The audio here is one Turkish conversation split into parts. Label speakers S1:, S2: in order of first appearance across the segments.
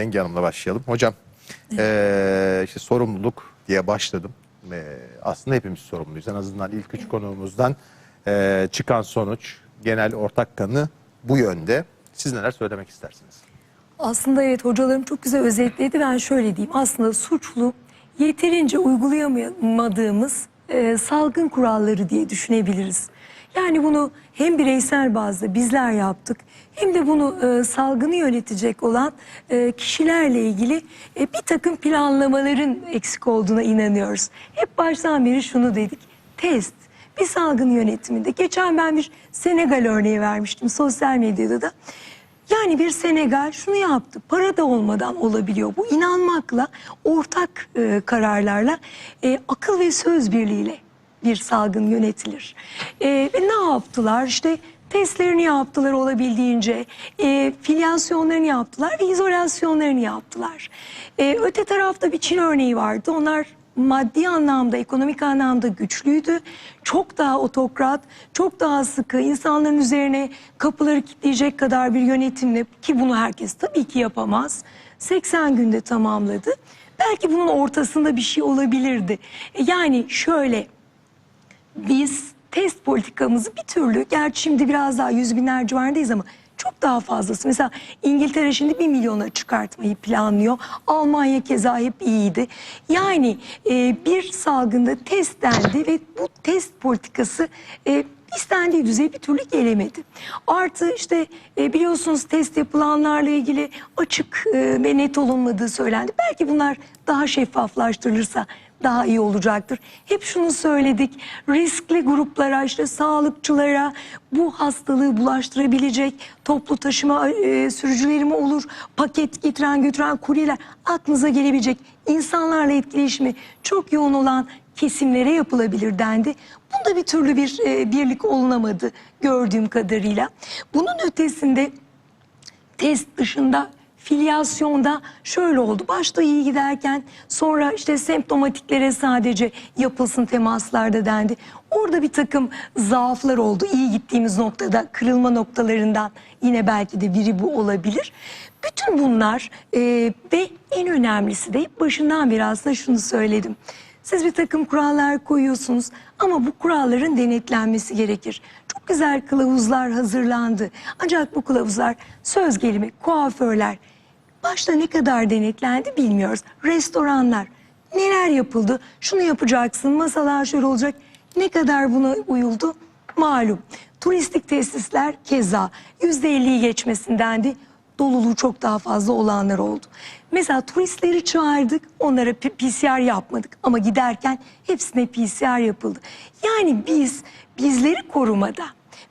S1: Bengi Hanım'la başlayalım. Hocam eee, işte sorumluluk diye başladım. Eee, aslında hepimiz sorumluyuz. En azından ilk üç konuğumuzdan eee, çıkan sonuç, genel ortak kanı bu yönde. Siz neler söylemek istersiniz?
S2: Aslında evet hocalarım çok güzel özetledi. Ben şöyle diyeyim. Aslında suçlu yeterince uygulayamadığımız e, salgın kuralları diye düşünebiliriz. Yani bunu hem bireysel bazda bizler yaptık hem de bunu e, salgını yönetecek olan e, kişilerle ilgili e, bir takım planlamaların eksik olduğuna inanıyoruz. Hep baştan beri şunu dedik. Test bir salgın yönetiminde. Geçen ben bir Senegal örneği vermiştim sosyal medyada da. Yani bir Senegal şunu yaptı. Para da olmadan olabiliyor. Bu inanmakla, ortak e, kararlarla, e, akıl ve söz birliğiyle bir salgın yönetilir. E, ve ne yaptılar? İşte testlerini yaptılar olabildiğince, e, filyasyonlarını yaptılar ve izolasyonlarını yaptılar. E, öte tarafta bir Çin örneği vardı. Onlar maddi anlamda, ekonomik anlamda güçlüydü. Çok daha otokrat, çok daha sıkı, insanların üzerine kapıları kilitleyecek kadar bir yönetimle ki bunu herkes tabii ki yapamaz. 80 günde tamamladı. Belki bunun ortasında bir şey olabilirdi. E, Yani şöyle biz test politikamızı bir türlü gerçi şimdi biraz daha yüz binler civarındayız ama çok daha fazlası. Mesela İngiltere şimdi bir milyona çıkartmayı planlıyor. Almanya keza hep iyiydi. Yani e, bir salgında test dendi ve bu test politikası e, istendiği düzeye bir türlü gelemedi. Artı işte e, biliyorsunuz test yapılanlarla ilgili açık e, ve net olunmadığı söylendi. Belki bunlar daha şeffaflaştırılırsa daha iyi olacaktır. Hep şunu söyledik. Riskli gruplara işte sağlıkçılara bu hastalığı bulaştırabilecek toplu taşıma e, sürücüleri mi olur? Paket getiren götüren kuryeler aklınıza gelebilecek insanlarla etkileşimi çok yoğun olan kesimlere yapılabilir dendi. Bunda bir türlü bir e, birlik olunamadı gördüğüm kadarıyla. Bunun ötesinde test dışında filyasyonda şöyle oldu. Başta iyi giderken sonra işte semptomatiklere sadece yapılsın temaslarda dendi. Orada bir takım zaaflar oldu. İyi gittiğimiz noktada kırılma noktalarından yine belki de biri bu olabilir. Bütün bunlar e, ve en önemlisi de başından beri aslında şunu söyledim. Siz bir takım kurallar koyuyorsunuz ama bu kuralların denetlenmesi gerekir. Çok güzel kılavuzlar hazırlandı. Ancak bu kılavuzlar söz gelimi kuaförler başta ne kadar denetlendi bilmiyoruz. Restoranlar neler yapıldı? Şunu yapacaksın, masalar şöyle olacak. Ne kadar buna uyuldu? Malum. Turistik tesisler keza %50'yi geçmesindendi doluluğu çok daha fazla olanlar oldu. Mesela turistleri çağırdık, onlara PCR yapmadık ama giderken hepsine PCR yapıldı. Yani biz bizleri korumada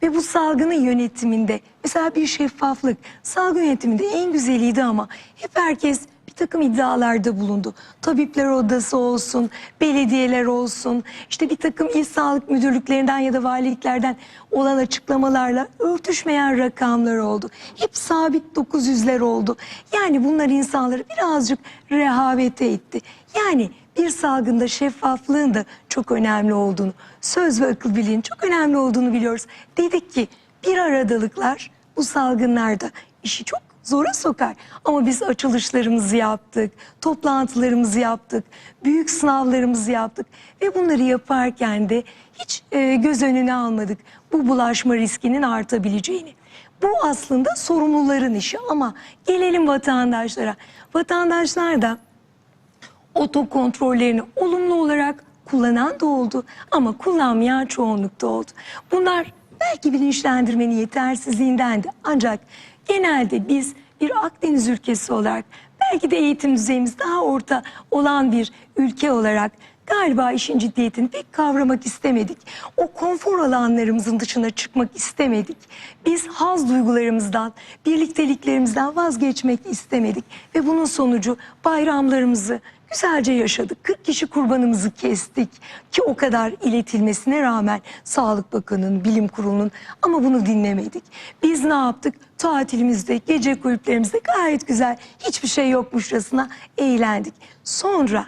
S2: ve bu salgının yönetiminde mesela bir şeffaflık, salgın yönetiminde en güzeliydi ama hep herkes bir takım iddialarda bulundu. Tabipler odası olsun, belediyeler olsun, işte bir takım il sağlık müdürlüklerinden ya da valiliklerden olan açıklamalarla örtüşmeyen rakamlar oldu. Hep sabit 900'ler oldu. Yani bunlar insanları birazcık rehavete etti. Yani bir salgında şeffaflığın da çok önemli olduğunu, söz ve akıl birliğinin çok önemli olduğunu biliyoruz. Dedik ki bir aradalıklar bu salgınlarda işi çok zora sokar. Ama biz açılışlarımızı yaptık, toplantılarımızı yaptık, büyük sınavlarımızı yaptık ve bunları yaparken de hiç e, göz önüne almadık bu bulaşma riskinin artabileceğini. Bu aslında sorumluların işi ama gelelim vatandaşlara. Vatandaşlar da otokontrollerini olumlu olarak kullanan da oldu ama kullanmayan çoğunlukta oldu. Bunlar belki bilinçlendirmenin yetersizliğindendi ancak genelde biz bir Akdeniz ülkesi olarak belki de eğitim düzeyimiz daha orta olan bir ülke olarak galiba işin ciddiyetini pek kavramak istemedik. O konfor alanlarımızın dışına çıkmak istemedik. Biz haz duygularımızdan, birlikteliklerimizden vazgeçmek istemedik. Ve bunun sonucu bayramlarımızı güzelce yaşadık. 40 kişi kurbanımızı kestik ki o kadar iletilmesine rağmen Sağlık Bakanı'nın, Bilim Kurulu'nun ama bunu dinlemedik. Biz ne yaptık? Tatilimizde, gece kulüplerimizde gayet güzel hiçbir şey yokmuşçasına eğlendik. Sonra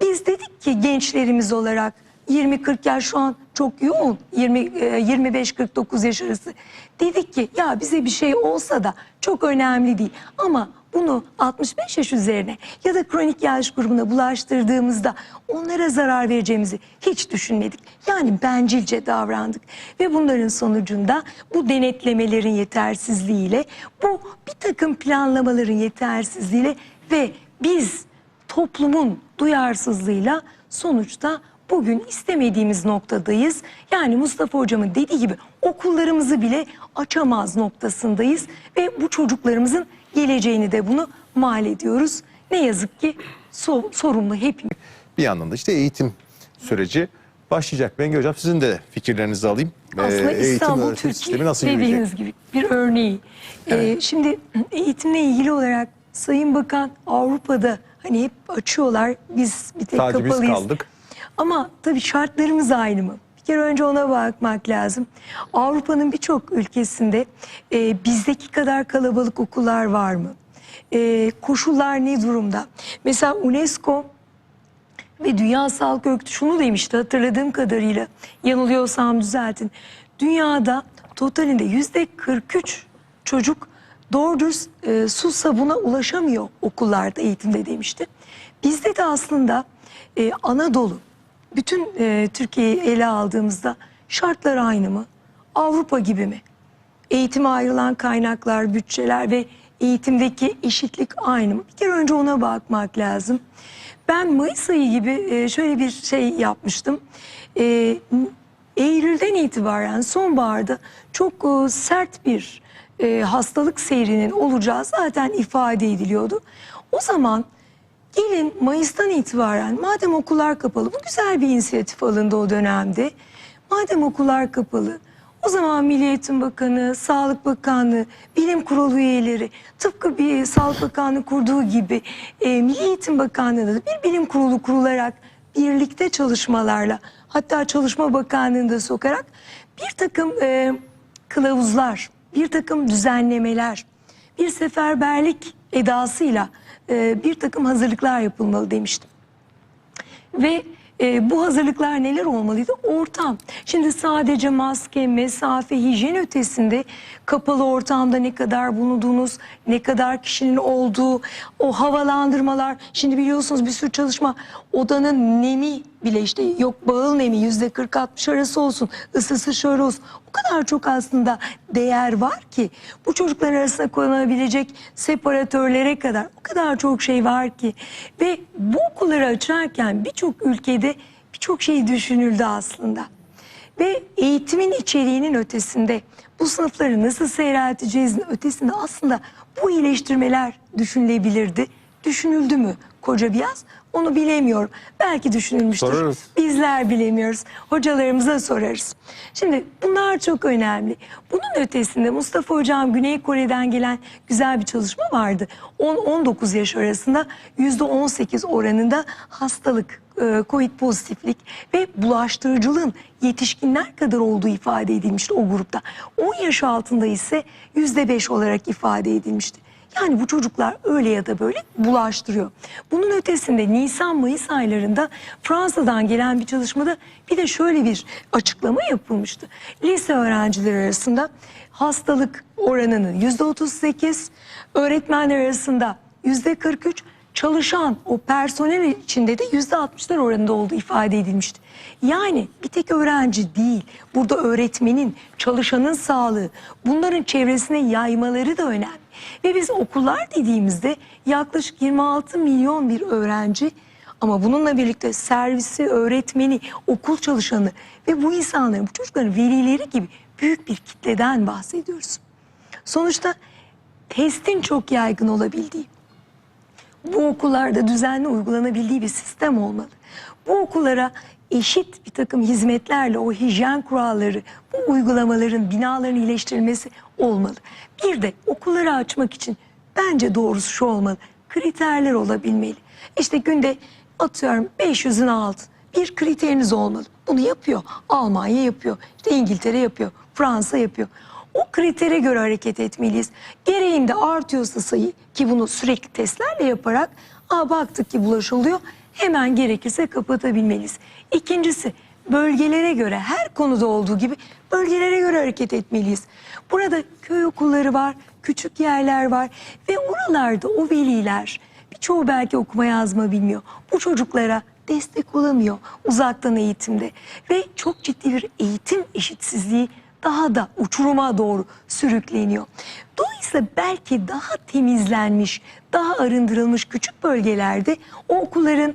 S2: biz dedik ki gençlerimiz olarak 20-40 yaş şu an çok yoğun. 20 e, 25-49 yaş arası. Dedik ki ya bize bir şey olsa da çok önemli değil. Ama bunu 65 yaş üzerine ya da kronik yaş grubuna bulaştırdığımızda onlara zarar vereceğimizi hiç düşünmedik. Yani bencilce davrandık ve bunların sonucunda bu denetlemelerin yetersizliğiyle bu bir takım planlamaların yetersizliğiyle ve biz toplumun duyarsızlığıyla sonuçta bugün istemediğimiz noktadayız. Yani Mustafa hocamın dediği gibi okullarımızı bile açamaz noktasındayız ve bu çocuklarımızın geleceğini de bunu mal ediyoruz. Ne yazık ki so- sorumlu hepimiz.
S1: Bir yandan da işte eğitim süreci başlayacak. Bengi Hocam sizin de fikirlerinizi alayım.
S2: Aslında
S1: Ee,
S2: İstanbul Türkiye
S1: nasıl
S2: dediğiniz gibi bir örneği. Ee, şimdi eğitimle ilgili olarak Sayın Bakan Avrupa'da hani hep açıyorlar biz bir tek
S1: Sadece biz
S2: kapalıyız.
S1: kaldık.
S2: Ama tabii şartlarımız aynı mı? Bir kere önce ona bakmak lazım. Avrupa'nın birçok ülkesinde e, bizdeki kadar kalabalık okullar var mı? E, koşullar ne durumda? Mesela UNESCO ve Dünya Sağlık Örgütü şunu demişti hatırladığım kadarıyla yanılıyorsam düzeltin. Dünyada totalinde yüzde 43 çocuk doğru dürüst e, su sabuna ulaşamıyor okullarda eğitimde demişti. Bizde de aslında e, Anadolu bütün e, Türkiye'yi ele aldığımızda şartlar aynı mı? Avrupa gibi mi? Eğitime ayrılan kaynaklar, bütçeler ve eğitimdeki eşitlik aynı mı? Bir kere önce ona bakmak lazım. Ben Mayıs ayı gibi e, şöyle bir şey yapmıştım. E, Eylül'den itibaren sonbaharda çok e, sert bir e, hastalık seyrinin olacağı zaten ifade ediliyordu. O zaman Gelin Mayıs'tan itibaren madem okullar kapalı bu güzel bir inisiyatif alındı o dönemde. Madem okullar kapalı o zaman Milli Eğitim Bakanı, Sağlık Bakanlığı, Bilim Kurulu üyeleri tıpkı bir Sağlık Bakanlığı kurduğu gibi e, Milli Eğitim Bakanlığı'nda da bir bilim kurulu kurularak birlikte çalışmalarla hatta Çalışma Bakanlığı'nı da sokarak bir takım e, kılavuzlar, bir takım düzenlemeler, bir seferberlik edasıyla e, bir takım hazırlıklar yapılmalı demiştim. Ve e, bu hazırlıklar neler olmalıydı? Ortam. Şimdi sadece maske, mesafe, hijyen ötesinde kapalı ortamda ne kadar bulunduğunuz, ne kadar kişinin olduğu, o havalandırmalar. Şimdi biliyorsunuz bir sürü çalışma odanın nemi bile işte yok bağıl nemi yüzde 40-60 arası olsun, ısısı şöyle olsun. O kadar çok aslında değer var ki bu çocuklar arasında konulabilecek separatörlere kadar o kadar çok şey var ki ve bu okulları açarken birçok ülkede birçok şey düşünüldü aslında. Ve eğitimin içeriğinin ötesinde bu sınıfları nasıl seyrelteceğizin ötesinde aslında bu iyileştirmeler düşünülebilirdi. Düşünüldü mü koca bir yaz? Onu bilemiyorum. Belki düşünülmüştür.
S1: Sorarız.
S2: Bizler bilemiyoruz. Hocalarımıza sorarız. Şimdi bunlar çok önemli. Bunun ötesinde Mustafa Hocam Güney Kore'den gelen güzel bir çalışma vardı. 10-19 yaş arasında %18 oranında hastalık, e, COVID pozitiflik ve bulaştırıcılığın yetişkinler kadar olduğu ifade edilmişti o grupta. 10 yaş altında ise %5 olarak ifade edilmişti. Yani bu çocuklar öyle ya da böyle bulaştırıyor. Bunun ötesinde Nisan-Mayıs aylarında Fransa'dan gelen bir çalışmada bir de şöyle bir açıklama yapılmıştı. Lise öğrencileri arasında hastalık oranının %38, öğretmenler arasında %43, çalışan o personel içinde de %60'lar oranında olduğu ifade edilmişti. Yani bir tek öğrenci değil, burada öğretmenin, çalışanın sağlığı, bunların çevresine yaymaları da önemli. Ve biz okullar dediğimizde yaklaşık 26 milyon bir öğrenci ama bununla birlikte servisi, öğretmeni, okul çalışanı ve bu insanların, bu çocukların velileri gibi büyük bir kitleden bahsediyoruz. Sonuçta testin çok yaygın olabildiği, bu okullarda düzenli uygulanabildiği bir sistem olmalı. Bu okullara eşit bir takım hizmetlerle o hijyen kuralları, bu uygulamaların, binaların iyileştirilmesi olmalı. Bir de okulları açmak için bence doğrusu şu olmalı. Kriterler olabilmeli. İşte günde atıyorum 500'ün altı bir kriteriniz olmalı. Bunu yapıyor. Almanya yapıyor. İşte İngiltere yapıyor. Fransa yapıyor. O kritere göre hareket etmeliyiz. Gereğinde artıyorsa sayı ki bunu sürekli testlerle yaparak Aa, baktık ki bulaşılıyor hemen gerekirse kapatabilmeliyiz. İkincisi bölgelere göre her konuda olduğu gibi bölgelere göre hareket etmeliyiz. Burada köy okulları var, küçük yerler var ve oralarda o veliler birçoğu belki okuma yazma bilmiyor. Bu çocuklara destek olamıyor uzaktan eğitimde ve çok ciddi bir eğitim eşitsizliği daha da uçuruma doğru sürükleniyor. Dolayısıyla belki daha temizlenmiş, daha arındırılmış küçük bölgelerde o okulların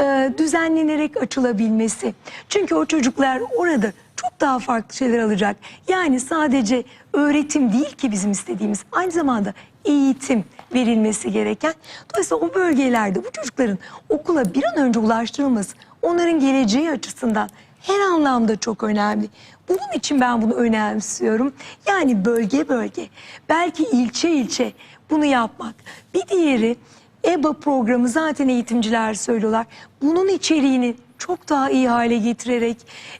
S2: e, düzenlenerek açılabilmesi. Çünkü o çocuklar orada çok daha farklı şeyler alacak. Yani sadece öğretim değil ki bizim istediğimiz. Aynı zamanda eğitim verilmesi gereken. Dolayısıyla o bölgelerde bu çocukların okula bir an önce ulaştırılması onların geleceği açısından her anlamda çok önemli. Bunun için ben bunu önemsiyorum. Yani bölge bölge, belki ilçe ilçe bunu yapmak. Bir diğeri EBA programı zaten eğitimciler söylüyorlar. Bunun içeriğini çok daha iyi hale getirerek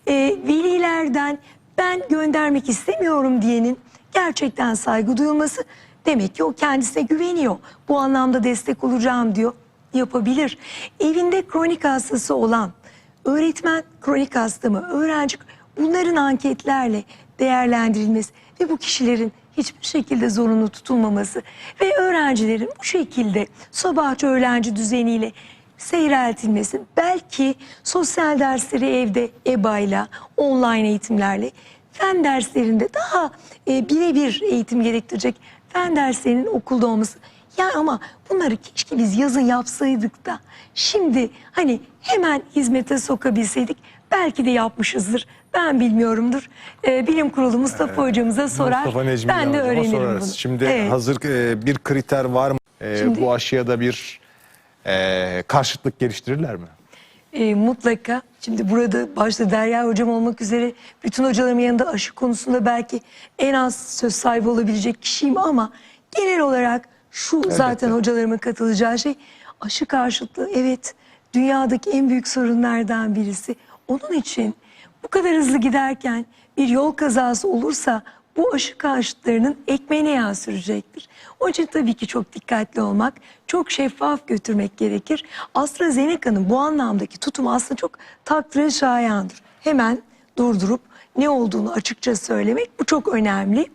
S2: e, velilerden ben göndermek istemiyorum diyenin gerçekten saygı duyulması demek ki o kendisine güveniyor. Bu anlamda destek olacağım diyor. Yapabilir. Evinde kronik hastası olan öğretmen kronik hasta mı, öğrenci bunların anketlerle değerlendirilmesi ve bu kişilerin hiçbir şekilde zorunlu tutulmaması ve öğrencilerin bu şekilde sabahçı öğlenci düzeniyle seyreltilmesi belki sosyal dersleri evde EBA'yla online eğitimlerle fen derslerinde daha e, birebir eğitim gerektirecek fen derslerinin okulda olması ya ama bunları keşke biz yazın yapsaydık da şimdi hani hemen hizmete sokabilseydik belki de yapmışızdır. Ben bilmiyorumdur. Ee, bilim kurulu Mustafa hocamıza sorar.
S1: Mustafa Necmi
S2: ben de öğrenirim
S1: sorarız.
S2: bunu.
S1: Şimdi
S2: Evet.
S1: hazır e, bir kriter var mı? E,
S2: Şimdi-
S1: bu aşıya da bir e, karşıtlık geliştirirler mi?
S2: E, mutlaka. Şimdi burada başta Derya hocam olmak üzere bütün hocalarımın yanında aşı konusunda belki en az söz sahibi olabilecek kişiyim ama genel olarak şu zaten hocalarımın katılacağı şey aşı karşıtlığı evet dünyadaki en büyük sorunlardan birisi. Onun için bu kadar hızlı giderken bir yol kazası olursa bu aşı karşıtlarının ekmeğine yağ sürecektir. Onun için tabii ki çok dikkatli olmak, çok şeffaf götürmek gerekir. AstraZeneca'nın bu anlamdaki tutumu aslında çok takdire şayandır. Hemen durdurup ne olduğunu açıkça söylemek bu çok önemli.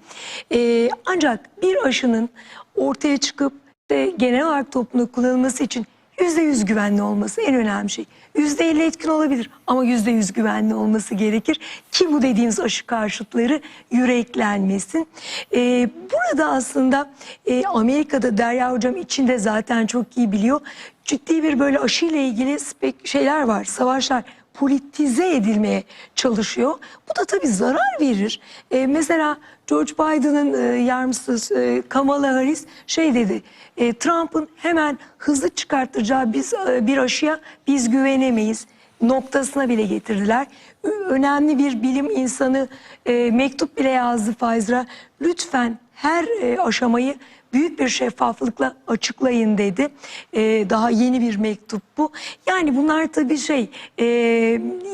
S2: Ee, ancak bir aşının ortaya çıkıp de genel olarak toplumda kullanılması için yüzde yüz güvenli olması en önemli şey. Yüzde elli etkin olabilir ama yüzde yüz güvenli olması gerekir ki bu dediğimiz aşı karşıtları yüreklenmesin. Ee, burada aslında e, Amerika'da Derya Hocam içinde zaten çok iyi biliyor. Ciddi bir böyle aşıyla ilgili spek şeyler var, savaşlar politize edilmeye çalışıyor. Bu da tabii zarar verir. Ee, mesela George Biden'ın e, yardımcısı e, Kamala Harris şey dedi. e, Trump'ın hemen hızlı çıkartacağı biz e, bir aşıya biz güvenemeyiz noktasına bile getirdiler. Önemli bir bilim insanı e, mektup bile yazdı Pfizer'a. Lütfen her e, aşamayı büyük bir şeffaflıkla açıklayın dedi. Ee, daha yeni bir mektup bu. Yani bunlar tabii şey e,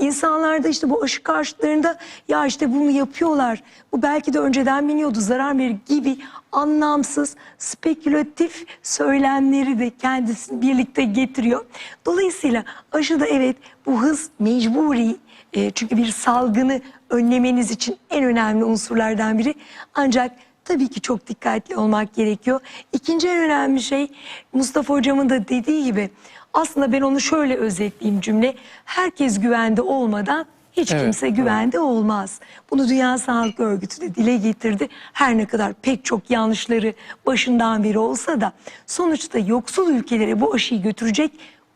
S2: insanlarda işte bu aşı karşıtlarında ya işte bunu yapıyorlar. Bu belki de önceden biliniyordu zarar verir gibi anlamsız spekülatif söylemleri de kendisi birlikte getiriyor. Dolayısıyla aşıda evet bu hız mecburi e, çünkü bir salgını önlemeniz için en önemli unsurlardan biri. Ancak tabii ki çok dikkatli olmak gerekiyor. İkinci en önemli şey Mustafa hocamın da dediği gibi aslında ben onu şöyle özetleyeyim cümle. Herkes güvende olmadan hiç
S1: Evet,
S2: kimse güvende olmaz. Bunu Dünya Sağlık Örgütü de dile getirdi. Her ne kadar pek çok yanlışları başından beri olsa da sonuçta yoksul ülkelere bu aşıyı götürecek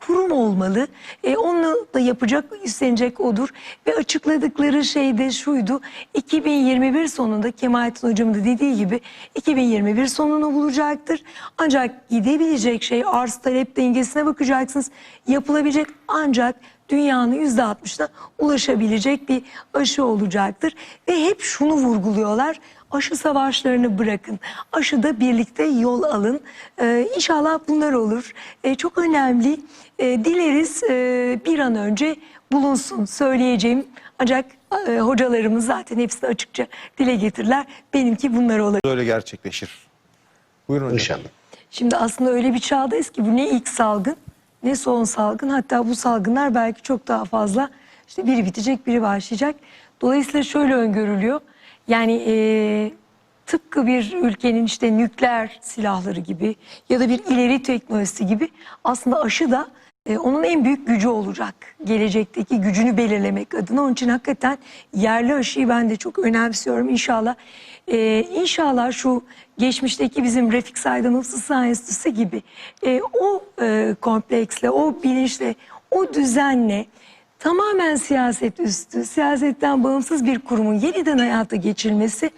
S2: kurum olmalı. E, onu da yapacak, üstlenecek odur. Ve açıkladıkları şey de şuydu. 2021 sonunda Kemalettin Hocam da dediği gibi 2021 sonunu bulacaktır. Ancak gidebilecek şey arz talep dengesine bakacaksınız. Yapılabilecek ancak dünyanın %60'ına ulaşabilecek bir aşı olacaktır. Ve hep şunu vurguluyorlar. Aşı savaşlarını bırakın. Aşıda birlikte yol alın. Ee, inşallah bunlar olur. Ee, çok önemli. Ee, dileriz e, bir an önce bulunsun söyleyeceğim. Ancak e, hocalarımız zaten hepsini açıkça dile getirdiler. Benimki bunlar olabilir.
S1: Öyle gerçekleşir. Buyurun hocam.
S3: İnşallah.
S2: Şimdi aslında öyle bir çağdayız ki bu ne ilk salgın ne son salgın hatta bu salgınlar belki çok daha fazla İşte biri bitecek, biri başlayacak. Dolayısıyla şöyle öngörülüyor. Yani e, tıpkı bir ülkenin işte nükleer silahları gibi ya da bir ileri teknolojisi gibi aslında aşı da e, onun en büyük gücü olacak. Gelecekteki gücünü belirlemek adına. Onun için hakikaten yerli aşıyı ben de çok önemsiyorum. İnşallah e, inşallah şu geçmişteki bizim Refik Saydam Hıfzı Enstitüsü gibi e, o e, kompleksle, o bilinçle, o düzenle tamamen siyaset üstü, siyasetten bağımsız bir kurumun yeniden hayata geçirilmesi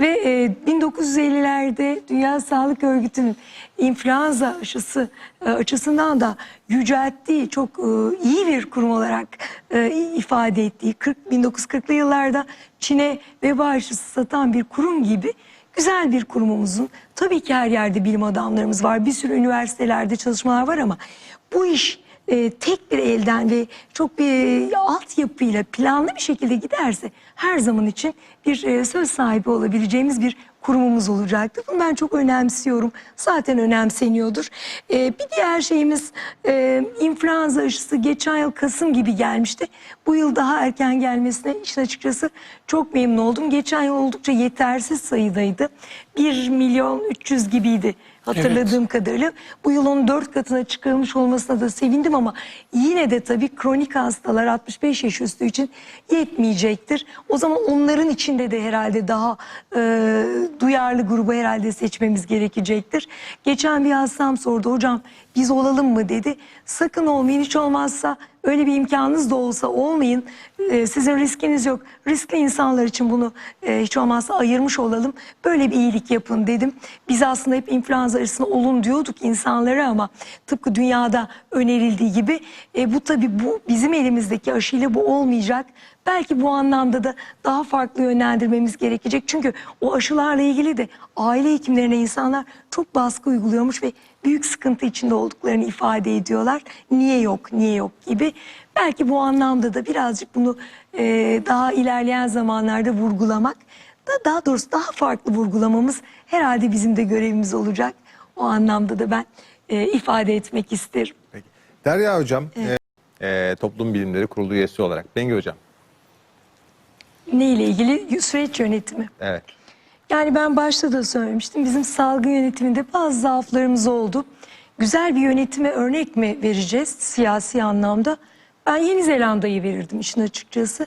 S2: ve e, 1950'lerde Dünya Sağlık Örgütü'nün influenza aşısı e, açısından da yücelttiği çok e, iyi bir kurum olarak e, ifade ettiği 40 1940'lı yıllarda Çin'e veba aşısı satan bir kurum gibi güzel bir kurumumuzun tabii ki her yerde bilim adamlarımız var. Bir sürü üniversitelerde çalışmalar var ama bu iş e, tek bir elden ve çok bir altyapıyla planlı bir şekilde giderse her zaman için bir e, söz sahibi olabileceğimiz bir kurumumuz olacaktır. Bunu ben çok önemsiyorum. Zaten önemseniyordur. E, bir diğer şeyimiz e, influenza aşısı geçen yıl Kasım gibi gelmişti. Bu yıl daha erken gelmesine işin açıkçası çok memnun oldum. Geçen yıl oldukça yetersiz sayıdaydı. 1 milyon 300 gibiydi hatırladığım kadarıyla. Bu yıl onun dört katına çıkarılmış olmasına da sevindim ama yine de tabii kronik hastalar 65 yaş üstü için yetmeyecektir. O zaman onların içinde de herhalde daha e, duyarlı grubu herhalde seçmemiz gerekecektir. Geçen bir hastam sordu hocam biz olalım mı dedi. Sakın olmayın hiç olmazsa öyle bir imkanınız da olsa olmayın. E, sizin riskiniz yok. Riskli insanlar için bunu e, hiç olmazsa ayırmış olalım. Böyle bir iyilik yapın dedim. Biz aslında hep influenza aşısına olun diyorduk insanlara ama tıpkı dünyada önerildiği gibi e, bu tabii bu bizim elimizdeki aşıyla bu olmayacak. Belki bu anlamda da daha farklı yönlendirmemiz gerekecek. Çünkü o aşılarla ilgili de aile hekimlerine insanlar çok baskı uyguluyormuş ve büyük sıkıntı içinde olduklarını ifade ediyorlar. Niye yok, niye yok gibi. Belki bu anlamda da birazcık bunu e, daha ilerleyen zamanlarda vurgulamak, da daha doğrusu daha farklı vurgulamamız herhalde bizim de görevimiz olacak. O anlamda da ben e, ifade etmek isterim.
S1: Peki. Derya Hocam, e, e, Toplum Bilimleri Kurulu üyesi olarak. Bengü Hocam.
S2: Ne ile ilgili? Süreç yönetimi.
S1: Evet.
S2: Yani ben başta da söylemiştim. Bizim salgın yönetiminde bazı zaaflarımız oldu. Güzel bir yönetime örnek mi vereceğiz siyasi anlamda? Ben Yeni Zelanda'yı verirdim işin açıkçası.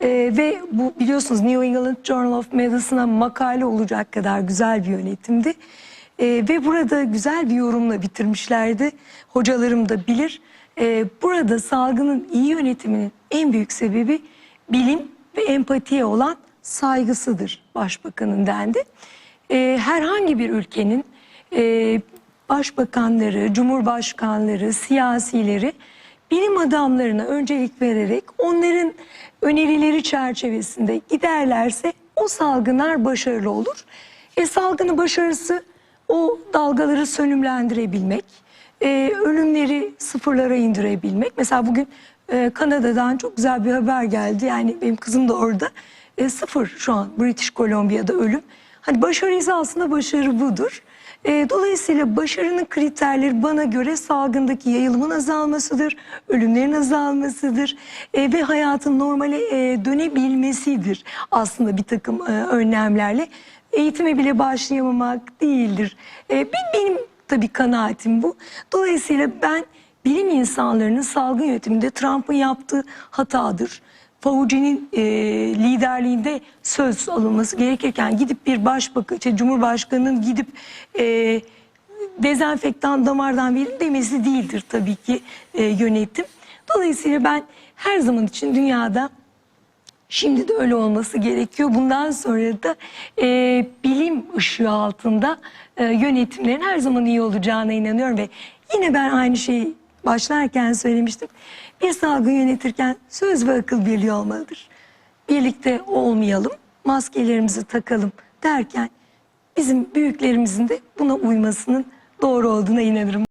S2: Ee, ve bu biliyorsunuz New England Journal of Medicine'a makale olacak kadar güzel bir yönetimdi. Ee, ve burada güzel bir yorumla bitirmişlerdi. Hocalarım da bilir. Ee, burada salgının iyi yönetiminin en büyük sebebi bilim ve empatiye olan saygısıdır başbakanın dendi. Ee, herhangi bir ülkenin e, başbakanları, cumhurbaşkanları, siyasileri bilim adamlarına öncelik vererek onların önerileri çerçevesinde giderlerse o salgınlar başarılı olur. E, salgının başarısı o dalgaları sönümlendirebilmek, e, ölümleri sıfırlara indirebilmek. Mesela bugün e, Kanada'dan çok güzel bir haber geldi. Yani benim kızım da orada. E, sıfır şu an British Columbia'da ölüm. Hani başarıysa aslında başarı budur. E, dolayısıyla başarının kriterleri bana göre salgındaki yayılımın azalmasıdır, ölümlerin azalmasıdır e, ve hayatın normale e, dönebilmesidir aslında bir takım e, önlemlerle. Eğitime bile başlayamamak değildir. E, benim tabii kanaatim bu. Dolayısıyla ben bilim insanlarının salgın yönetiminde Trump'ın yaptığı hatadır. Fauci'nin e, liderliğinde söz alınması gerekirken gidip bir başbakan, işte Cumhurbaşkanı'nın gidip e, dezenfektan damardan verin demesi değildir tabii ki e, yönetim. Dolayısıyla ben her zaman için dünyada Şimdi de öyle olması gerekiyor. Bundan sonra da e, bilim ışığı altında e, yönetimlerin her zaman iyi olacağına inanıyorum ve yine ben aynı şeyi başlarken söylemiştim. Bir salgın yönetirken söz ve akıl birliği olmalıdır. Birlikte olmayalım, maskelerimizi takalım derken bizim büyüklerimizin de buna uymasının doğru olduğuna inanırım.